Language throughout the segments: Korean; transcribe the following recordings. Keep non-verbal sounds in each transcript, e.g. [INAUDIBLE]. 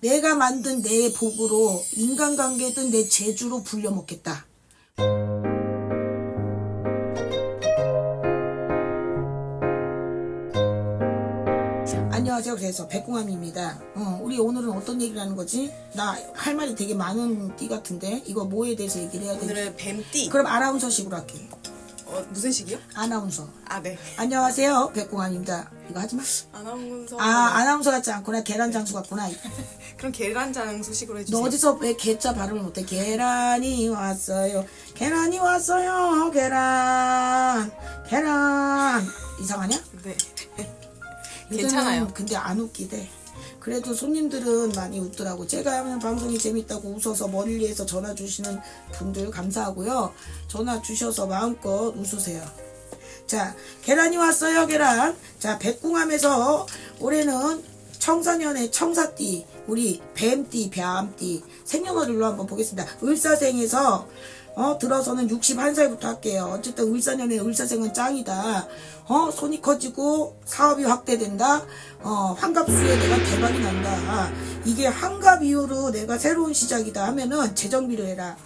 내가 만든 내 복으로 인간관계든 내 재주로 불려먹겠다. 안녕하세요. 그래서 백궁함입니다. 어, 우리 오늘은 어떤 얘기를 하는 거지? 나 할 말이 되게 많은 띠 같은데 이거 뭐에 대해서 얘기를 해야 되지? 오늘은 뱀띠. 그럼 아나운서식으로 할게. 어, 무슨 식이요? 아나운서. 아, 네. 안녕하세요. 백궁함입니다. 이거 하지 마. 아나운서. 아, 아나운서 같지 않구나. 계란 장수 같구나. [LAUGHS] 그럼 계란장 소식으로 너 해주세요. 어디서 왜 개자 발음을 못해? 계란이 왔어요. 계란이 왔어요. 계란. 계란. 이상하냐? 네. [LAUGHS] 괜찮아요. 근데 안 웃기대. 그래도 손님들은 많이 웃더라고. 제가 하면 방송이 재밌다고 웃어서 멀리에서 전화 주시는 분들 감사하고요. 전화 주셔서 마음껏 웃으세요. 자, 계란이 왔어요, 계란. 자, 백궁함에서 올해는 청소년의 청사띠, 우리 뱀띠, 뱀띠, 생년월일로 한번 보겠습니다. 을사생에서 어, 들어서는 61살부터 할게요. 어쨌든 을사년의 을사생은 짱이다. 어, 손이 커지고 사업이 확대된다. 어, 환갑수에 내가 대박이 난다. 이게 환갑 이후로 내가 새로운 시작이다 하면은 재정비를 해라.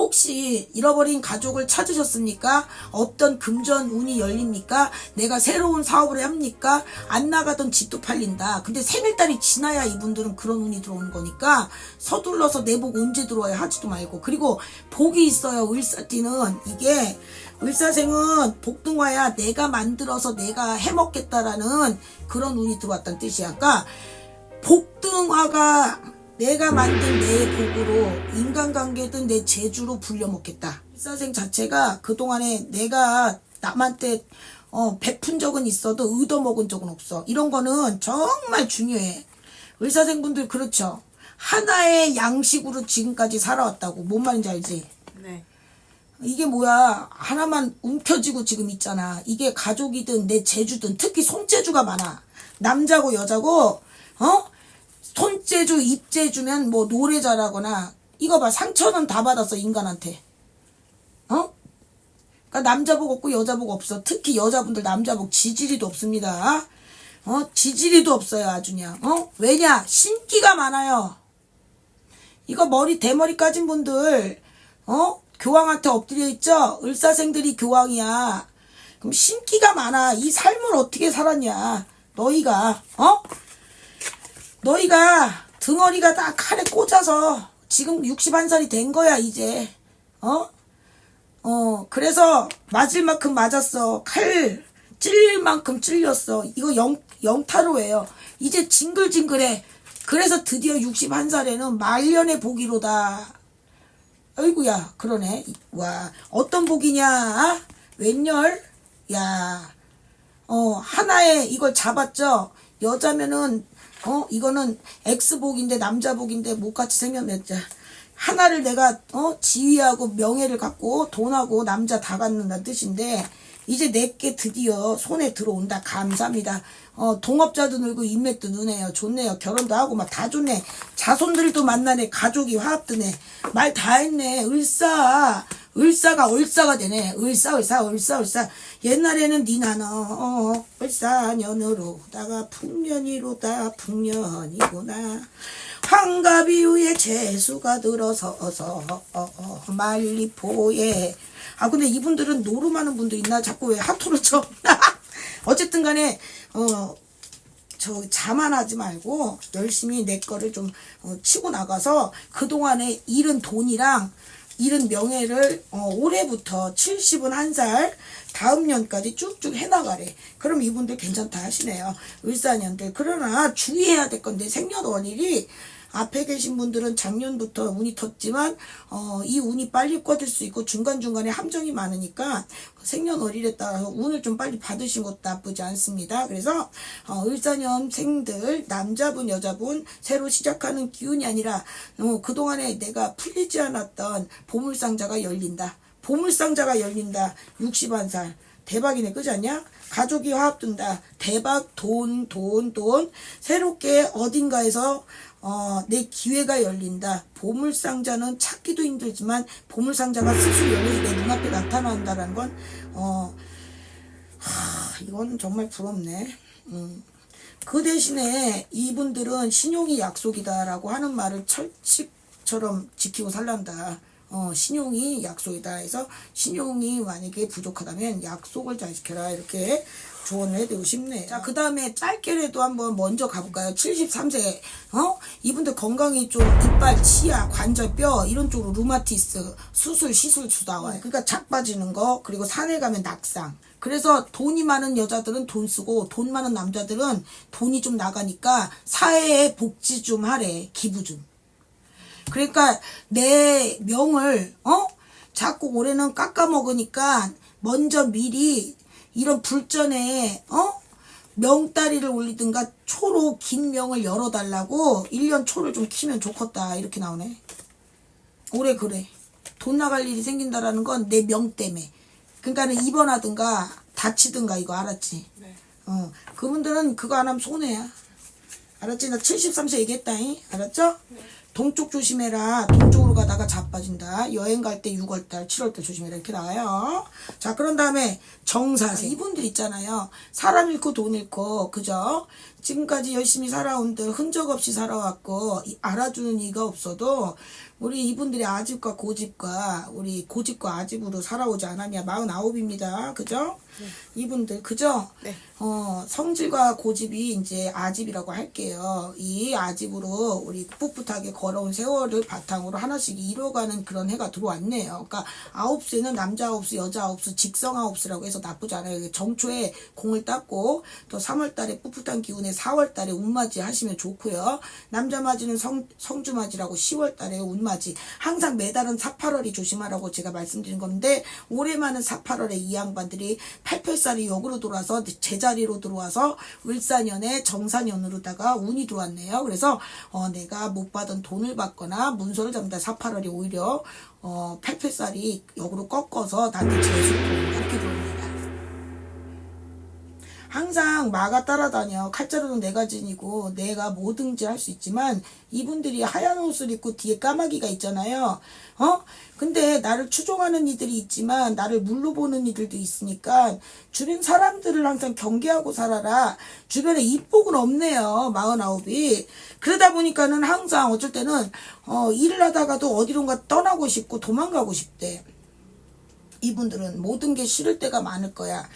혹시 잃어버린 가족을 찾으셨습니까? 어떤 금전 운이 열립니까? 내가 새로운 사업을 합니까? 안 나가던 집도 팔린다. 근데 생일달이 지나야 이분들은 그런 운이 들어오는 거니까 서둘러서 내 복 언제 들어와야 하지도 말고 그리고 복이 있어요. 을사띠는 이게 을사생은 복등화야 내가 만들어서 내가 해먹겠다라는 그런 운이 들어왔다는 뜻이야. 그러니까 복등화가 내가 만든 내 복으로 인간관계든 내 재주로 불려먹겠다. 일사생 자체가 그동안에 내가 남한테 어, 베푼 적은 있어도 얻어먹은 적은 없어. 이런 거는 정말 중요해. 의사생분들 그렇죠. 하나의 양식으로 지금까지 살아왔다고. 뭔 말인지 알지? 네. 이게 뭐야 하나만 움켜쥐고 지금 있잖아 이게 가족이든 내 재주든 특히 손재주가 많아 남자고 여자고 어 손재주 입재주면 뭐 노래 잘하거나 이거 봐. 상처는 다 받았어 인간한테. 어? 그러니까 남자복 없고 여자복 없어. 특히 여자분들 남자복 지지리도 없습니다. 어? 지지리도 없어요 아주 그냥. 어? 왜냐? 신기가 많아요. 이거 머리 대머리 까진 분들 어? 교황한테 엎드려 있죠? 을사생들이 교황이야. 그럼 신기가 많아. 이 삶을 어떻게 살았냐 너희가. 어 너희가 등어리가 다 칼에 꽂아서 지금 61살이 된 거야 이제. 어? 어 그래서 맞을 만큼 맞았어. 칼 찔릴 만큼 찔렸어. 이거 영, 영타로예요. 이제 징글징글해. 그래서 드디어 61살에는 말년의 복이로다. 아이구야 그러네. 와 어떤 복이냐 웬열? 야. 어, 하나에 이걸 잡았죠. 여자면은, 어, 이거는 X복인데, 남자복인데, 못같이 생겼네. 하나를 내가, 어, 지위하고 명예를 갖고, 돈하고 남자 다 갖는다는 뜻인데, 이제 내게 드디어 손에 들어온다. 감사합니다. 어, 동업자도 늘고 인맥도 느네요. 좋네요. 결혼도 하고 막 다 좋네. 자손들도 만나네. 가족이 화합드네. 말 다 했네. 을사. 을사가 을사가 되네. 을사 을사 을사 을사. 옛날에는 니나너 어, 을사년으로 다가 풍년이로다 풍년이구나. 환갑 이후에 재수가 들어서서 어, 어, 말리포에 아 근데 이분들은 노름하는 분도 있나 자꾸 왜 하토를 쳐 [LAUGHS] 어쨌든 간에 어 저 자만하지 말고 열심히 내 거를 좀 어, 치고 나가서 그동안에 잃은 돈이랑 잃은 명예를 어, 올해부터 70은 한살 다음 년까지 쭉쭉 해나가래. 그럼 이분들 괜찮다 하시네요. 을사년들. 그러나 주의해야 될 건데 생년월일이 앞에 계신 분들은 작년부터 운이 텄지만 어, 이 운이 빨리 꺼질 수 있고 중간중간에 함정이 많으니까 그 생년월일에 따라서 운을 좀 빨리 받으신 것도 나쁘지 않습니다. 그래서 어, 을사년생들 남자분 여자분 새로 시작하는 기운이 아니라 어, 그동안에 내가 풀리지 않았던 보물상자가 열린다. 보물상자가 열린다. 61살. 대박이네, 그지 않냐? 가족이 화합된다. 대박, 돈, 돈, 돈. 새롭게 어딘가에서, 어, 내 기회가 열린다. 보물상자는 찾기도 힘들지만, 보물상자가 스스로 열려서 내 눈앞에 나타난다는 건, 어, 하, 이건 정말 부럽네. 음. 그 대신에 이분들은 신용이 약속이다라고 하는 말을 철칙처럼 지키고 살란다. 어, 신용이 약속이다 해서 신용이 만약에 부족하다면 약속을 잘 지켜라 이렇게 조언을 해드리고 싶네요. 자, 그 다음에 짧게라도 한번 먼저 가볼까요? 73세, 어? 이분들 건강이 좀 이빨, 치아, 관절, 뼈 이런 쪽으로 루마티스, 수술, 시술수 나와요. 그러니까 착 빠지는 거, 그리고 산에 가면 낙상. 그래서 돈이 많은 여자들은 돈 쓰고 돈 많은 남자들은 돈이 좀 나가니까 사회에 복지 좀 하래. 기부 좀. 그러니까 내 명을 어 자꾸 올해는 깎아 먹으니까 먼저 미리 이런 불전에 어 명다리를 올리든가 초로 긴 명을 열어달라고 1년 초를 좀 키면 좋겠다 이렇게 나오네 올해 그래 돈 나갈 일이 생긴다라는 건 내 명 때문에 그러니까는 입원하든가 다치든가 이거 알았지 네. 어 그분들은 그거 안 하면 손해야 알았지? 나 73세 얘기했다잉. 알았죠? 동쪽 조심해라. 동쪽으로 가다가 자빠진다. 여행 갈 때 6월달, 7월달 조심해라. 이렇게 나와요. 자, 그런 다음에 정사세. 이분들 있잖아요. 사람 잃고 돈 잃고, 그죠? 지금까지 열심히 살아온들 흔적 없이 살아왔고, 이- 알아주는 이가 없어도, 우리 이분들의 아집과 고집과, 우리 고집과 아집으로 살아오지 않았냐. 49입니다. 그죠? 이분들, 그죠? 네. 어, 성질과 고집이 이제 아집이라고 할게요. 이 아집으로 우리 풋풋하게 걸어온 세월을 바탕으로 하나씩 이뤄가는 그런 해가 들어왔네요. 그러니까 아홉 수는 남자 아홉 수, 여자 아홉 수, 직성 아홉 수라고 해서 나쁘지 않아요. 정초에 공을 땄고 또 3월 달에 풋풋한 기운에 4월 달에 운맞이 하시면 좋고요. 남자 맞이는 성, 성주 맞이라고 10월 달에 운맞이. 항상 매달은 4, 8월이 조심하라고 제가 말씀드린 건데 올해만은 4, 8월에 이 양반들이 88살이 역으로 돌아서 제자리로 들어와서 을사년에 정사년으로다가 운이 들어왔네요. 그래서 어, 내가 못 받은 돈을 받거나 문서를 잡는다. 4, 8월이 오히려 어, 88살이 역으로 꺾어서 나한테 재수를. 이렇게 들어옵니다. 항상 마가 따라다녀. 칼자루는 내가 지니고 내가 뭐든지 할 수 있지만 이분들이 하얀 옷을 입고 뒤에 까마귀가 있잖아요. 어? 근데 나를 추종하는 이들이 있지만 나를 물로 보는 이들도 있으니까 주변 사람들을 항상 경계하고 살아라. 주변에 입복은 없네요. 마흔아홉이. 그러다 보니까는 항상 어쩔 때는 어, 일을 하다가도 어디론가 떠나고 싶고 도망가고 싶대. 이분들은 모든 게 싫을 때가 많을 거야.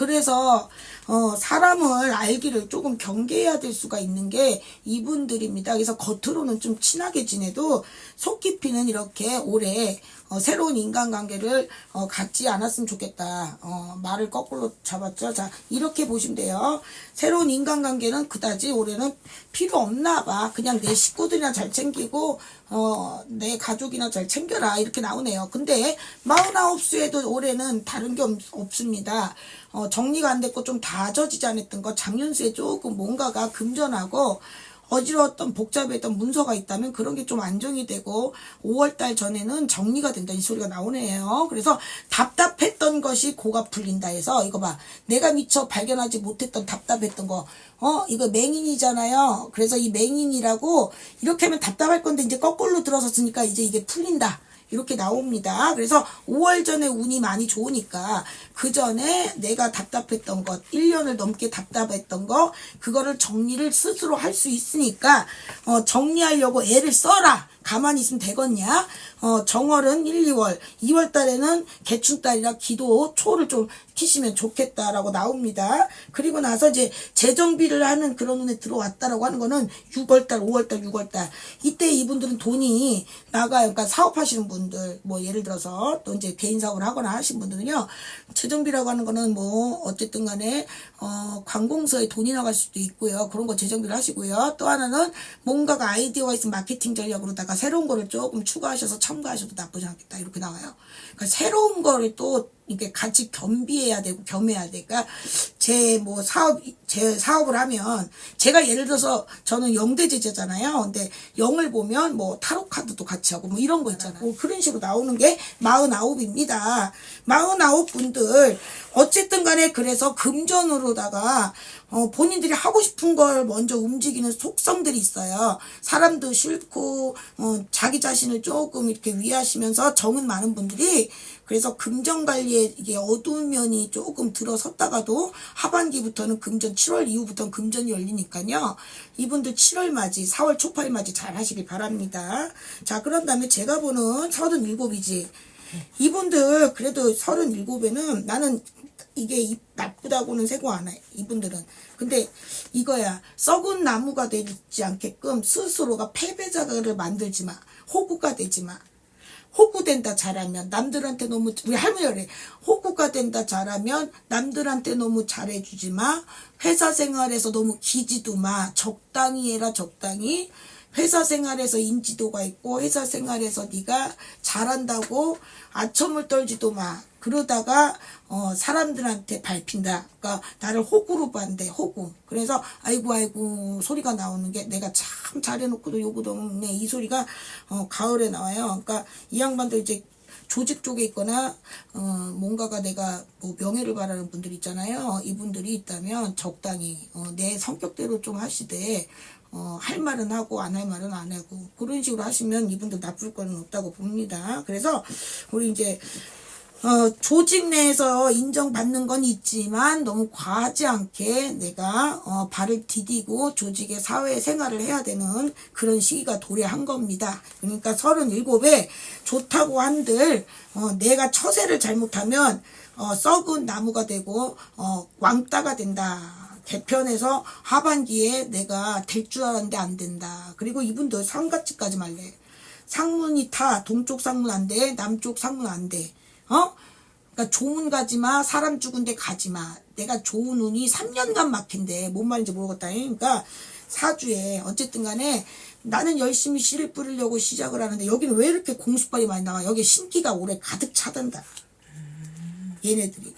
그래서 어, 사람을 알기를 조금 경계해야 될 수가 있는 게 이분들입니다. 그래서 겉으로는 좀 친하게 지내도 속 깊이는 이렇게 올해 어, 새로운 인간관계를 어, 갖지 않았으면 좋겠다. 어, 말을 거꾸로 잡았죠. 자 이렇게 보시면 돼요. 새로운 인간관계는 그다지 올해는 필요 없나 봐. 그냥 내 식구들이나 잘 챙기고 어, 내 가족이나 잘 챙겨라 이렇게 나오네요. 근데 49수에도 올해는 다른 게 없, 없습니다. 어, 정리가 안 됐고 좀 다져지지 않았던 거 작년수에 조금 뭔가가 금전하고 어지러웠던 복잡했던 문서가 있다면 그런 게 좀 안정이 되고 5월달 전에는 정리가 된다 이 소리가 나오네요. 그래서 답답했던 것이 고가 풀린다 해서 이거 봐 내가 미처 발견하지 못했던 답답했던 거 어 이거 맹인이잖아요. 그래서 이 맹인이라고 이렇게 하면 답답할 건데 이제 거꾸로 들어섰으니까 이제 이게 풀린다. 이렇게 나옵니다. 그래서 5월 전에 운이 많이 좋으니까 그 전에 내가 답답했던 것, 1년을 넘게 답답했던 거, 그거를 정리를 스스로 할 수 있으니까, 어, 정리하려고 애를 써라! 가만히 있으면 되겠냐? 어, 정월은 1, 2월, 2월 달에는 개춘달이라 기도 초를 좀 키시면 좋겠다라고 나옵니다. 그리고 나서 이제 재정비를 하는 그런 운에 들어왔다라고 하는 거는 6월 달, 5월 달, 6월 달. 이때 이분들은 돈이 나가요. 그러니까 사업하시는 분들, 뭐 예를 들어서 또 이제 개인 사업을 하거나 하신 분들은요, 재정비라고 하는 거는 뭐 어쨌든 간에, 어, 관공서에 돈이 나갈 수도 있고요. 그런 거 재정비를 하시고요. 또 하나는 뭔가가 아이디어가 있으면 마케팅 전략으로다가 새로운 거를 조금 추가하셔서 첨가하셔도 나쁘지 않겠다. 이렇게 나와요. 그러니까 새로운 거를 또 이게 같이 겸비해야 되고 겸해야 되니까 제 뭐 사업 제 사업을 하면 제가 예를 들어서 저는 영대 제자잖아요. 근데 영을 보면 뭐 타로 카드도 같이 하고 뭐 이런 거 있잖아요. 뭐 그런 식으로 나오는 게 49입니다. 49 분들 어쨌든 간에 그래서 금전으로다가 어, 본인들이 하고 싶은 걸 먼저 움직이는 속성들이 있어요. 사람도 싫고 어, 자기 자신을 조금 이렇게 위하시면서 정은 많은 분들이 그래서 금전 관리에 이게 어두운 면이 조금 들어섰다가도 하반기부터는 금전 7월 이후부터는 금전이 열리니까요. 이분들 7월 맞이, 4월 초파일 맞이 잘 하시길 바랍니다. 자, 그런 다음에 제가 보는 37이지. 이분들 그래도 37에는 나는 이게 이- 나쁘다고는 세고 안 해. 이분들은. 근데 이거야. 썩은 나무가 되지 않게끔 스스로가 패배자를 만들지 마. 호구가 되지 마. 호구된다 잘하면 남들한테 너무 우리 할머니가 그래. 호구가 된다 잘하면 남들한테 너무 잘해주지 마. 회사 생활에서 너무 기지도 마. 적당히 해라 적당히 회사 생활에서 인지도가 있고 회사 생활에서 네가 잘한다고 아첨을 떨지도 마. 그러다가 어 사람들한테 밟힌다. 그러니까 나를 호구로 봤는데 호구. 그래서 아이고 아이고 소리가 나오는 게 내가 참 잘해놓고도 요구도 없네. 이 소리가 어 가을에 나와요. 그러니까 이 양반들 이제 조직 쪽에 있거나 어 뭔가가 내가 뭐 명예를 바라는 분들 있잖아요. 이분들이 있다면 적당히 어, 내 성격대로 좀 하시되 어, 할 말은 하고 안 할 말은 안 하고 그런 식으로 하시면 이분들 나쁠 거는 없다고 봅니다. 그래서 우리 이제 어, 조직 내에서 인정받는 건 있지만 너무 과하지 않게 내가 어, 발을 디디고 조직의 사회 생활을 해야 되는 그런 시기가 도래한 겁니다. 그러니까 37에 좋다고 한들 어, 내가 처세를 잘못하면 어, 썩은 나무가 되고 어, 왕따가 된다. 개편에서 하반기에 내가 될 줄 알았는데 안 된다. 그리고 이분들 상가집까지 말래. 상문이 타 동쪽 상문 안 돼, 남쪽 상문 안 돼. 어? 그러니까 조문 가지 마, 사람 죽은 데 가지 마. 내가 좋은 운이 3년간 막힌데 뭔 말인지 모르겠다. 그러니까 사주에 어쨌든 간에 나는 열심히 씨를 뿌리려고 시작을 하는데 여기는 왜 이렇게 공수빨이 많이 나와? 여기 신기가 올해 가득 차단다. 얘네들이.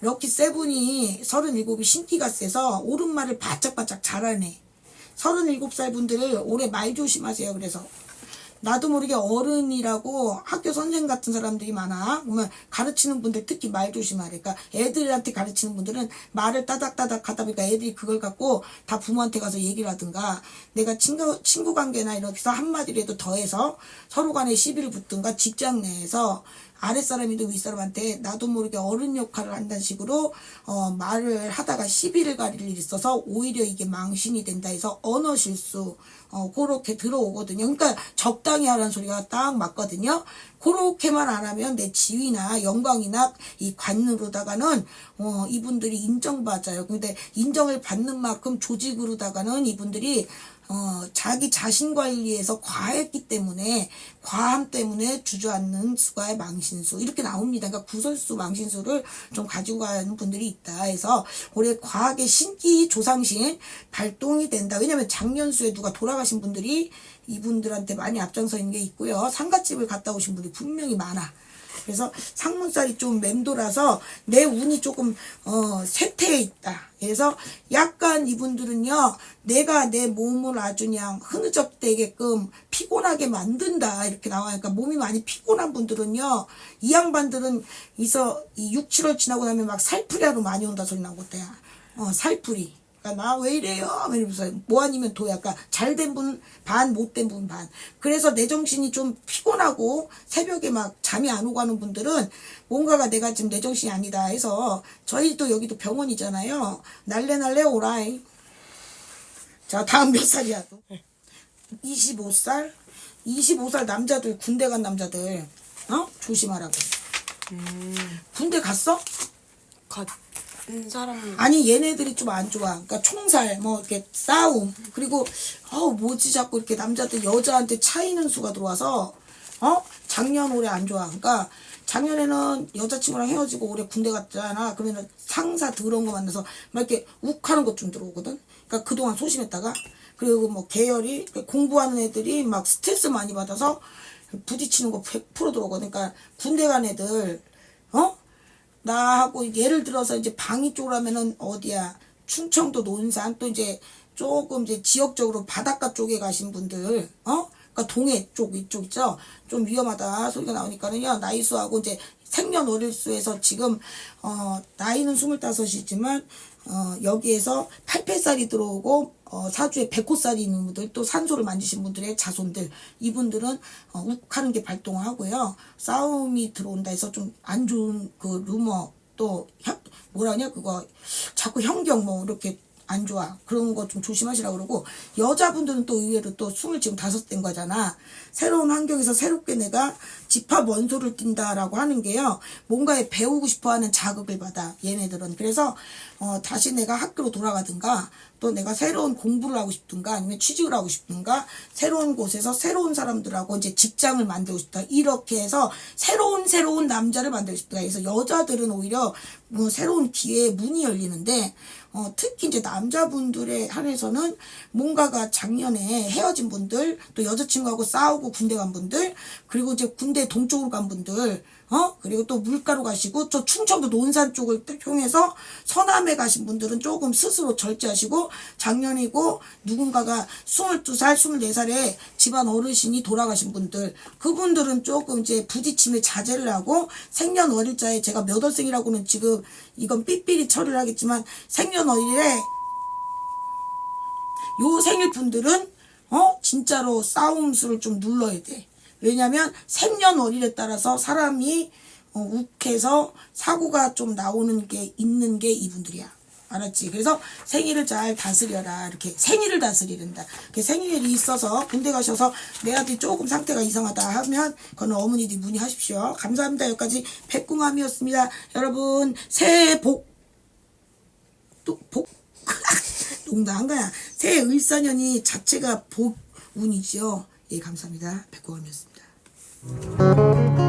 럭키 세븐이 37이 신기가 세서 오른말을 바짝바짝 잘하네. 37살 분들 올해 말 조심하세요. 그래서 나도 모르게 어른이라고 학교 선생 같은 사람들이 많아. 그러면 가르치는 분들 특히 말 조심하래. 그러니까 애들한테 가르치는 분들은 말을 따닥따닥 하다 보니까 애들이 그걸 갖고 다 부모한테 가서 얘기를 하든가 내가 친구, 친구 관계나 이렇게 해서 한마디라도 더해서 서로 간에 시비를 붙든가 직장 내에서 아랫사람이든 윗사람한테 나도 모르게 어른 역할을 한다는 식으로 어, 말을 하다가 시비를 가릴 일이 있어서 오히려 이게 망신이 된다 해서 언어 실수 어, 그렇게 들어오거든요. 그러니까 적당히 하라는 소리가 딱 맞거든요. 그렇게만 안 하면 내 지위나 영광이나 이 관으로다가는 어, 이분들이 인정받아요. 근데 인정을 받는 만큼 조직으로다가는 이분들이 어, 자기 자신 관리에서 과했기 때문에 과함 때문에 주저앉는 수가의 망신수 이렇게 나옵니다. 그러니까 구설수 망신수를 좀 가지고 가는 분들이 있다 해서 올해 과하게 신기 조상신 발동이 된다. 왜냐면 작년수에 누가 돌아가신 분들이 이분들한테 많이 앞장서 있는 게 있고요. 상가집을 갔다 오신 분이 분명히 많아. 그래서 상문살이 좀 맴돌아서 내 운이 조금 어 쇠퇴해 있다. 그래서 약간 이분들은요 내가 내 몸을 아주 그냥 흐느적대게끔 피곤하게 만든다 이렇게 나와요. 그러니까 몸이 많이 피곤한 분들은요 이 양반들은 있어 이 6, 7월 지나고 나면 막 살풀이하러 많이 온다 소리 나거든. 어 살풀이. 그러니까 나왜 이래요? 이러면서 뭐 아니면 도 약간 잘 된 분 반, 못 된 분 반. 그래서 내 정신이 좀 피곤하고 새벽에 막 잠이 안 오고 하는 분들은 뭔가가 내가 지금 내 정신이 아니다 해서 저희도 여기도 병원이잖아요. 날래날래 오라이. 자, 다음 몇 살이야 또? 25살? 25살 남자들, 군대 간 남자들, 어? 조심하라고. 군대 갔어? 같은 사람 아니 얘네들이 좀 안 좋아. 그러니까 총살 뭐 이렇게 싸움 그리고 어우 뭐지 자꾸 이렇게 남자들 여자한테 차이는 수가 들어와서 어 작년 올해 안 좋아. 그러니까 작년에는 여자친구랑 헤어지고 올해 군대 갔잖아. 그러면은 상사 더러운 거 만나서 막 이렇게 욱하는 것 좀 들어오거든. 그러니까 그동안 소심했다가 그리고 뭐 계열이 공부하는 애들이 막 스트레스 많이 받아서 부딪히는 거 100% 들어오거든. 그러니까 군대 간 애들 어 나하고 예를 들어서 이제 방위 쪽으로 하면은 어디야? 충청도 논산 또 이제 조금 이제 지역적으로 바닷가 쪽에 가신 분들 어? 그러니까 동해 쪽 이쪽 있죠? 좀 위험하다 소리가 나오니까는요. 나이수하고 이제 생년월일수에서 지금 어 나이는 스물다섯이지만 어, 여기에서 팔패살이 들어오고 어, 사주에 백호살이 있는 분들 또 산소를 만지신 분들의 자손들 이분들은 어, 욱하는 게 발동을 하고요. 싸움이 들어온다 해서 좀 안 좋은 그 루머 또 혀- 뭐라냐 그거 자꾸 현경 뭐 이렇게 안 좋아. 그런 거 좀 조심하시라 그러고 여자분들은 또 의외로 또 스물 지금 다섯 된 거잖아. 새로운 환경에서 새롭게 내가 집합 원소를 띈다라고 하는 게요 뭔가에 배우고 싶어하는 자극을 받아 얘네들은. 그래서 어, 다시 내가 학교로 돌아가든가 또 내가 새로운 공부를 하고 싶든가 아니면 취직을 하고 싶든가 새로운 곳에서 새로운 사람들하고 이제 직장을 만들고 싶다. 이렇게 해서 새로운 새로운 남자를 만들고 싶다. 그래서 여자들은 오히려 뭐 새로운 기회에 문이 열리는데 어, 특히 이제 남자분들에 한해서는 뭔가가 작년에 헤어진 분들 또 여자친구하고 싸우고 군대 간 분들 그리고 이제 군대 동쪽으로 간 분들 어 그리고 또 물가로 가시고 저 충청도 논산 쪽을 통해서 서남에 가신 분들은 조금 스스로 절제하시고 작년이고 누군가가 22살 24살에 집안 어르신이 돌아가신 분들 그분들은 조금 이제 부딪힘에 자제를 하고 생년월일자에 제가 몇 월생이라고는 지금 이건 삐삐리 처리를 하겠지만 생년월일에 요 생일 분들은 어 진짜로 싸움수를 좀 눌러야 돼. 왜냐면 생년월일에 따라서 사람이 어, 욱해서 사고가 좀 나오는 게 있는 게 이분들이야. 알았지? 그래서 생일을 잘 다스려라. 이렇게 생일을 다스리는다. 그 생일이 있어서 군대 가셔서 내 아들이 조금 상태가 이상하다 하면 그거는 어머니들이 문의하십시오. 감사합니다. 여기까지 백궁함이었습니다. 여러분 새해 복 또 복 [LAUGHS] 농담한 거야. 새해 을사년이 자체가 복운이죠. 예, 감사합니다. 백고함이었습니다.